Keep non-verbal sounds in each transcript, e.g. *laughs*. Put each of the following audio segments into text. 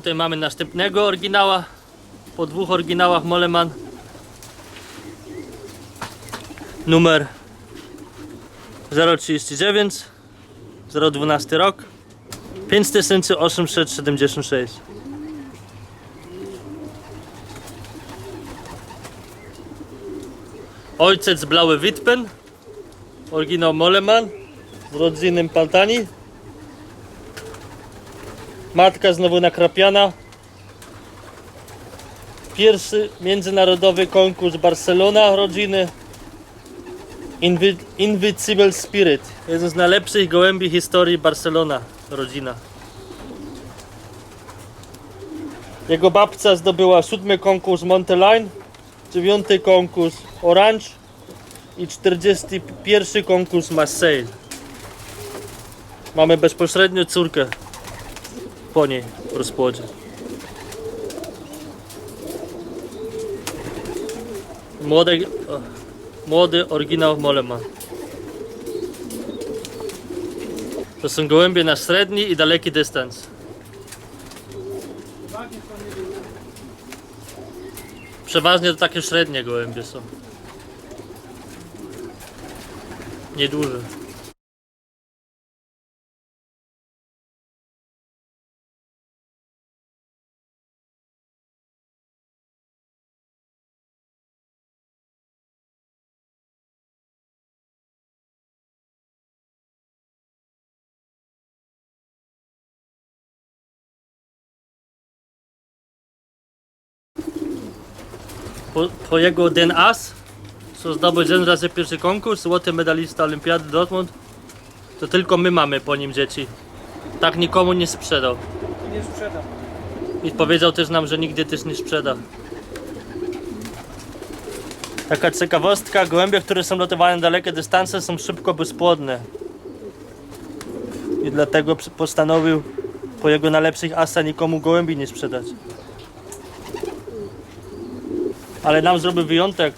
Tutaj mamy następnego oryginała. Po dwóch oryginałach Moleman. Numer 039 012 rok 5876 Ojciec Blały Witpen Oryginał Moleman z rodzinnym Pantani Matka znowu nakrapiana. Pierwszy międzynarodowy konkurs Barcelona rodziny. Invi Invincible Spirit. Jeden z najlepszych gołębi historii Barcelona rodzina. Jego babcia zdobyła siódmy konkurs Monteline dziewiąty konkurs Orange i 41 konkurs Marseille. Mamy bezpośrednio córkę po niej rozpłodzie. Młody, młody oryginał Moleman. To są gołębie na średni i daleki dystans. Przeważnie to takie średnie gołębie są. Nieduże. Po, po jego den as, co zdobył jeden razy pierwszy konkurs, złoty medalista Olimpiady Dortmund, to tylko my mamy po nim dzieci. Tak nikomu nie sprzedał. Nie sprzedam. I powiedział też nam, że nigdy też nie sprzeda. Taka ciekawostka, gołębie, które są lotowane na dalekie dystanse są szybko bezpłodne. I dlatego postanowił po jego najlepszych asa nikomu gołębi nie sprzedać. Ale nam zrobił wyjątek.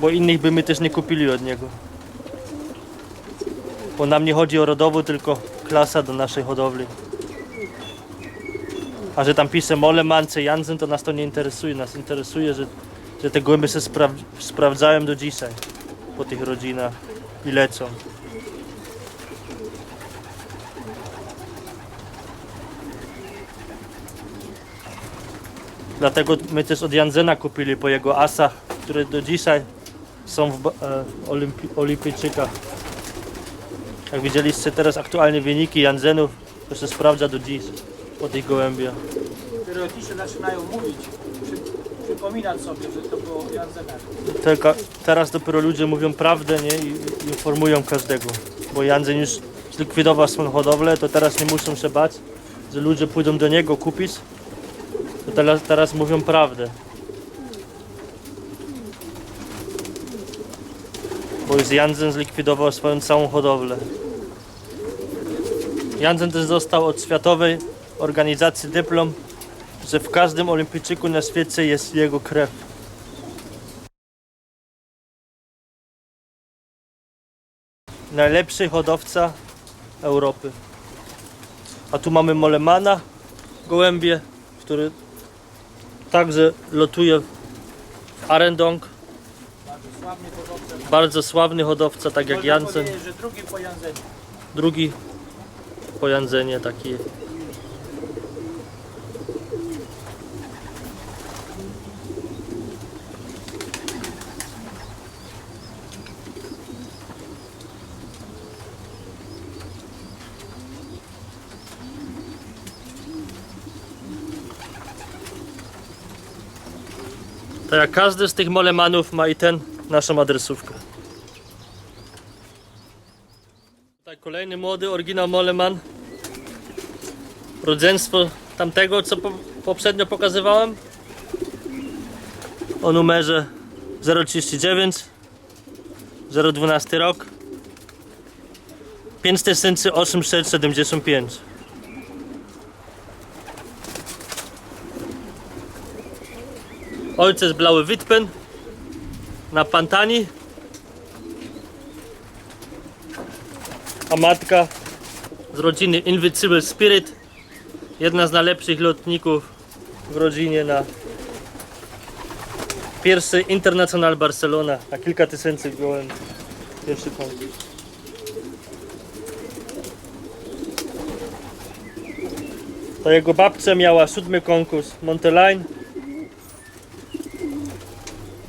Bo innych by my też nie kupili od niego. Bo nam nie chodzi o rodowód, tylko klasa do naszej hodowli. A że tam pisze Moleman czy Jansen, to nas to nie interesuje. Nas interesuje, że, że te gołębie się spra sprawdzają do dzisiaj po tych rodzinach i lecą. Dlatego my też od Janzena kupili po jego asach, które do dzisiaj są w e, olimpi olimpijczykach. Jak widzieliście teraz aktualnie wyniki Janzenów, to się sprawdza do dziś po tych gołębiach. Periodicznie zaczynają mówić, przy, przypominać sobie, że to było Janzener. Tylko teraz dopiero ludzie mówią prawdę nie? I i informują każdego. Bo Janzen już zlikwidował swoją hodowlę, to teraz nie muszą się bać, że ludzie pójdą do niego kupić. Teraz, teraz mówią prawdę. Bo już Janzen zlikwidował swoją całą hodowlę. Janzen też dostał od Światowej Organizacji dyplom, że w każdym olimpijczyku na świecie jest jego krew. Najlepszy hodowca Europy. A tu mamy Molemana, gołębie, który także lotuje w Arendong. Bardzo sławny hodowca. Tak jak Jansen. Drugi po Janzenie taki. To jak każdy z tych molemanów ma i ten naszą adresówkę. Kolejny młody oryginał Moleman. Rodzeństwo tamtego, co po, poprzednio pokazywałem. O numerze 039 012 rok 5875 Ojciec Blały Witpen na Pantani A matka z rodziny Invisible Spirit. Jedna z najlepszych lotników w rodzinie na pierwszy International Barcelona na kilka tysięcy gołem. Pierwszy konkurs. To jego babcia miała siódmy konkurs Monteline,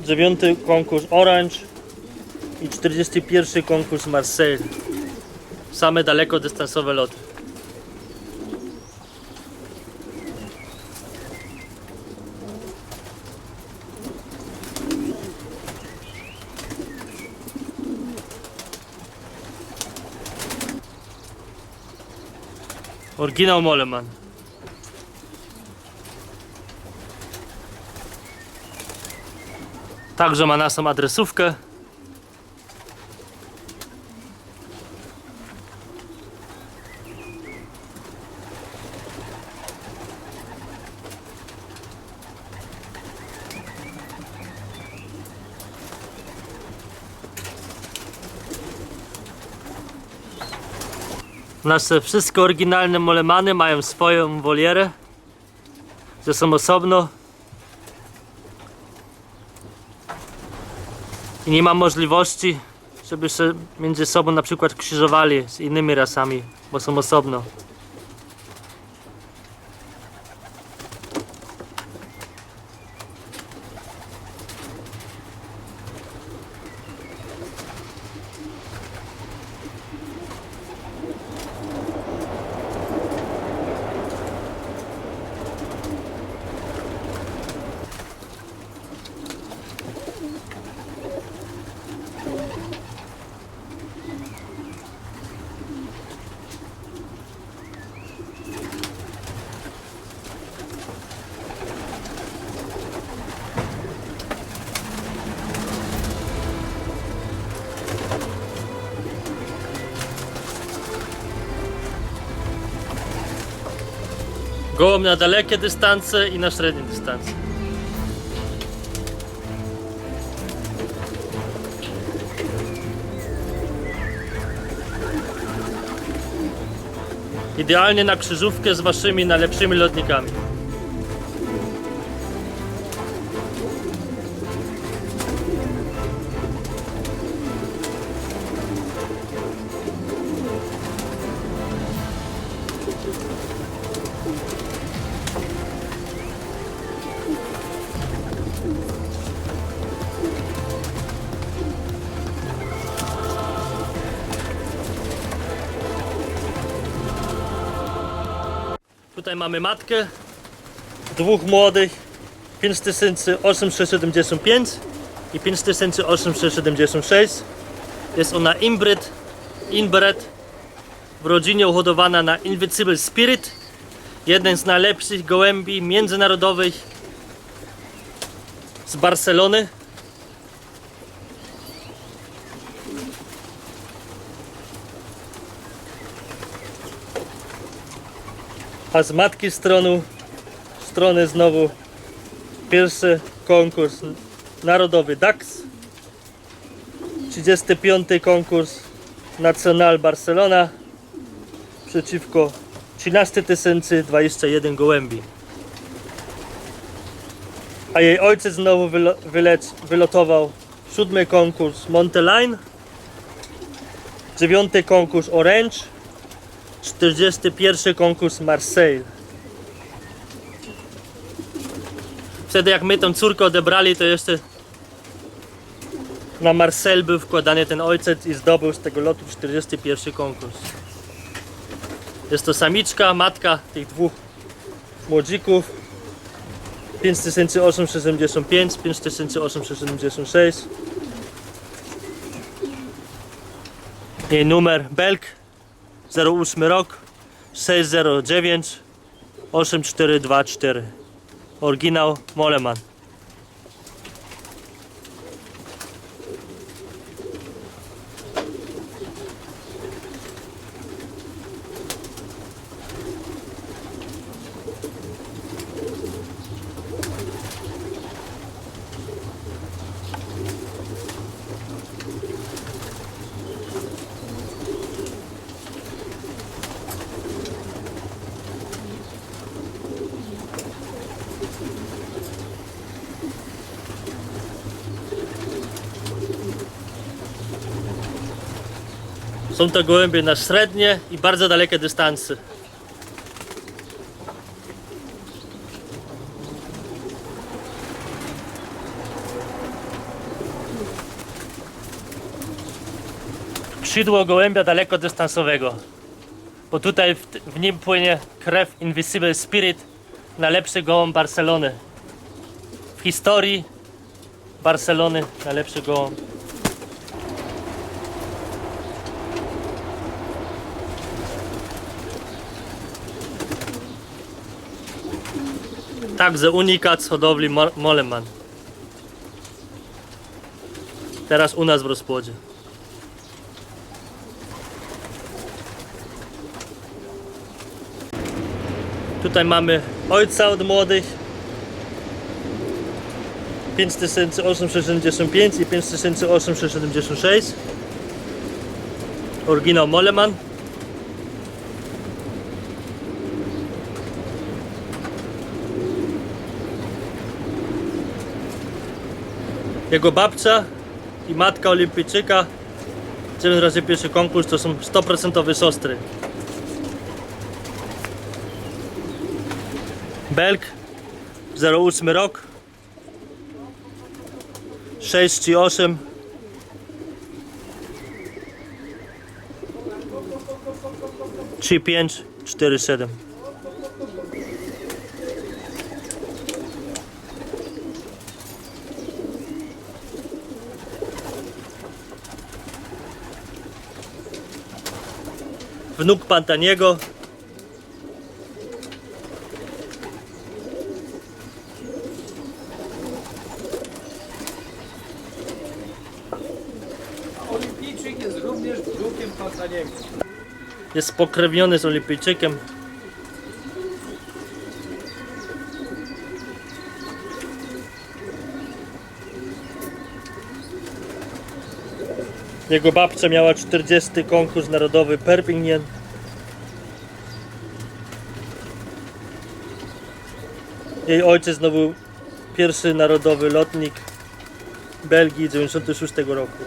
dziewiąty konkurs Orange i 41 konkurs Marseille. Same dalekodystansowe loty. Oryginał Moleman. Także ma naszą adresówkę. Nasze wszystkie oryginalne molemany mają swoją wolierę, że są osobno i nie ma możliwości, żeby się między sobą na przykład krzyżowali z innymi rasami, bo są osobno. Gołąb na dalekie dystanse i na średnie dystanse. Idealnie na krzyżówkę z waszymi najlepszymi lotnikami. Tutaj mamy matkę dwóch młodych 5875 i 5876 jest ona inbred inbred w rodzinie uhodowana na Invincible Spirit jeden z najlepszych gołębi międzynarodowych z Barcelony a z matki strony, strony znowu pierwszy konkurs narodowy DAX. 35 konkurs Nacional Barcelona przeciwko 13 021 gołębi. A jej ojciec znowu wylec, wylotował siódmy konkurs Monteline dziewiąty konkurs Orange 41 konkurs Marseille. Wtedy jak my tą córkę odebrali, to jeszcze na Marseille był wkładany ten ojciec i zdobył z tego lotu 41 konkurs. Jest to samiczka, matka tych dwóch młodzików. 5875, 5876. Jej numer Belk 08 rok 609 8424 Oryginał Moleman Są to gołębie na średnie i bardzo dalekie dystanse. Skrzydło gołębia dalekodystansowego. Bo tutaj w, w nim płynie krew Invisible Spirit, najlepszy gołąb Barcelony. W historii Barcelony najlepszy gołąb. Także unikat z hodowli Mo- Moleman. Teraz u nas w rozpłodzie. Tutaj mamy ojca od młodych. 5875 i 5876. Oryginał Moleman. Jego babcia i matka olimpijczyka 9 razy pierwszy konkurs to są 100% siostry. Belk 08 rok. 6 i 8 3, 5, 4, 7 Wnuk Pantaniego olimpijczyk jest również wnukiem Pantaniego. jest pokrewniony z olimpijczykiem Jego babcia miała 40 konkurs narodowy Perpignan. Jej ojciec no był pierwszy narodowy lotnik Belgii 96 roku.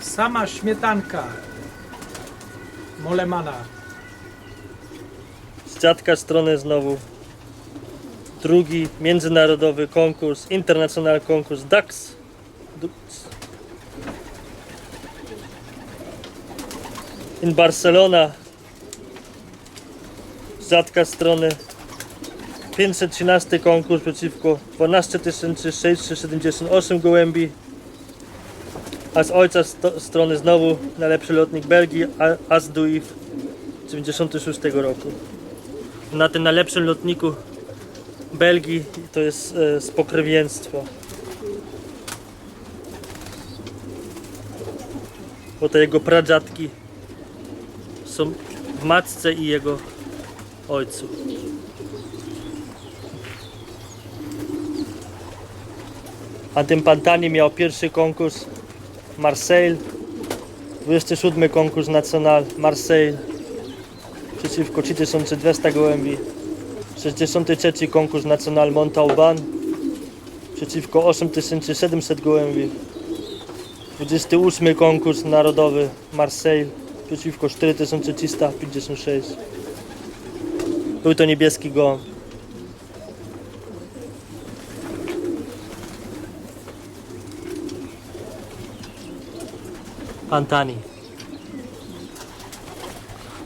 Sama śmietanka Molemana. Z dziadka strony znowu drugi międzynarodowy konkurs, international konkurs DAX. In Barcelona. Z dziadka strony 513 konkurs przeciwko 12 678 gołębi. A z ojca strony znowu najlepszy lotnik Belgii Asduif 96 roku. Na tym najlepszym lotniku Belgii to jest e, spokrewieństwo. Bo te jego pradziadki są w matce i jego ojcu. A tym Pantani miał pierwszy konkurs Marseille, 27 konkurs National Marseille przeciwko 3200 gołębi. 63 konkurs National Montauban przeciwko 8700 gołębi. 28 konkurs narodowy Marseille przeciwko 4356. Był to niebieski gołąb. Pantani.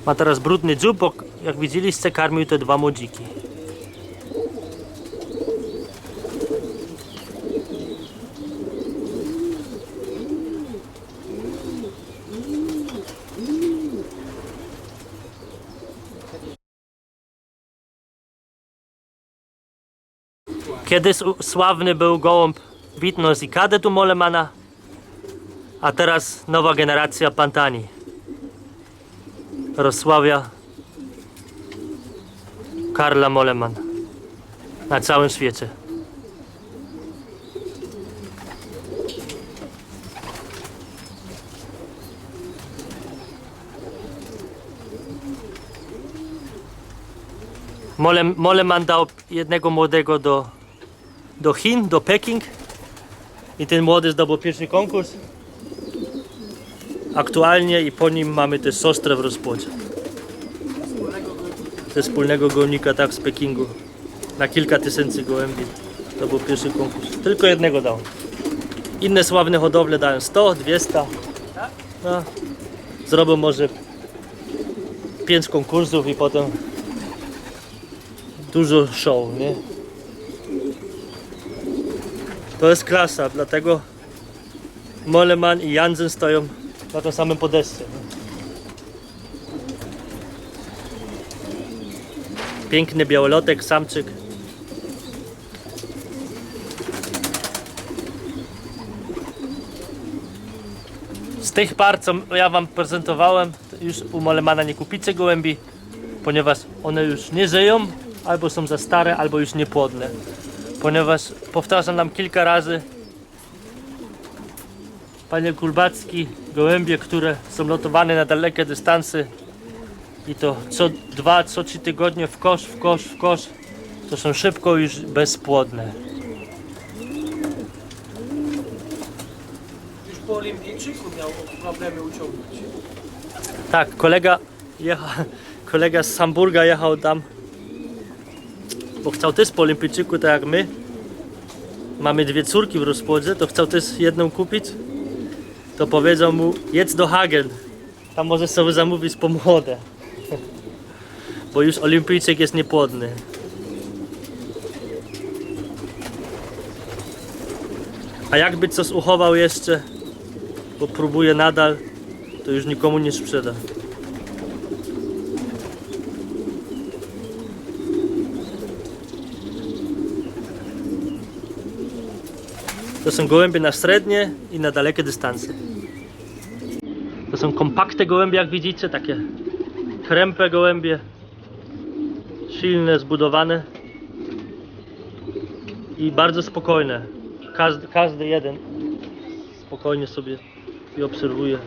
Ma teraz brudny dziób, bo jak widzieliście karmił te dwa młodziki. Kiedyś sławny był gołąb Witnos i Kadet u Molemana, a teraz nowa generacja Pantani rozsławia Karla Moleman na całym świecie. Mole, Moleman dał jednego młodego do, do Chin, do Peking I ten młody zdobył pierwszy konkurs. Aktualnie i po nim mamy też siostrę w rozpłodzie. Ze wspólnego gołnika tak z Pekingu. Na kilka tysięcy gołębi. To był pierwszy konkurs. Tylko jednego dał. Inne sławne hodowle dają 100, 200. Tak? No. Zrobią może 5 konkursów i potem dużo show, nie? To jest klasa, dlatego Moleman i Jansen stoją na tym samym podestie. nie? Piękny białolotek, samczyk. Z tych par, co ja wam prezentowałem, to już u Molemana nie kupicie gołębi, ponieważ one już nie żyją, albo są za stare, albo już niepłodne. Ponieważ powtarzam nam kilka razy, panie Kulbacki, gołębie, które są lotowane na dalekie dystanse i to co dwa, co trzy tygodnie w kosz, w kosz, w kosz, to są szybko już bezpłodne. Już po olimpijczyku miał problemy uciągnąć. Tak, kolega, jecha, kolega z Hamburga jechał tam, bo chciał też po olimpijczyku, tak jak my. Mamy dwie córki w rozpłodzie, to chciał też jedną kupić. To powiedział mu, jedź do Hagen, tam możesz sobie zamówić po. *laughs* Bo już olimpijczyk jest niepłodny. A jakby coś uchował jeszcze, bo próbuje nadal, to już nikomu nie sprzeda. To są gołębie na średnie i na dalekie dystanse. To są kompaktne gołębie, jak widzicie, takie krępe gołębie. Silne, zbudowane i bardzo spokojne. Każdy, każdy jeden spokojnie sobie je obserwuje.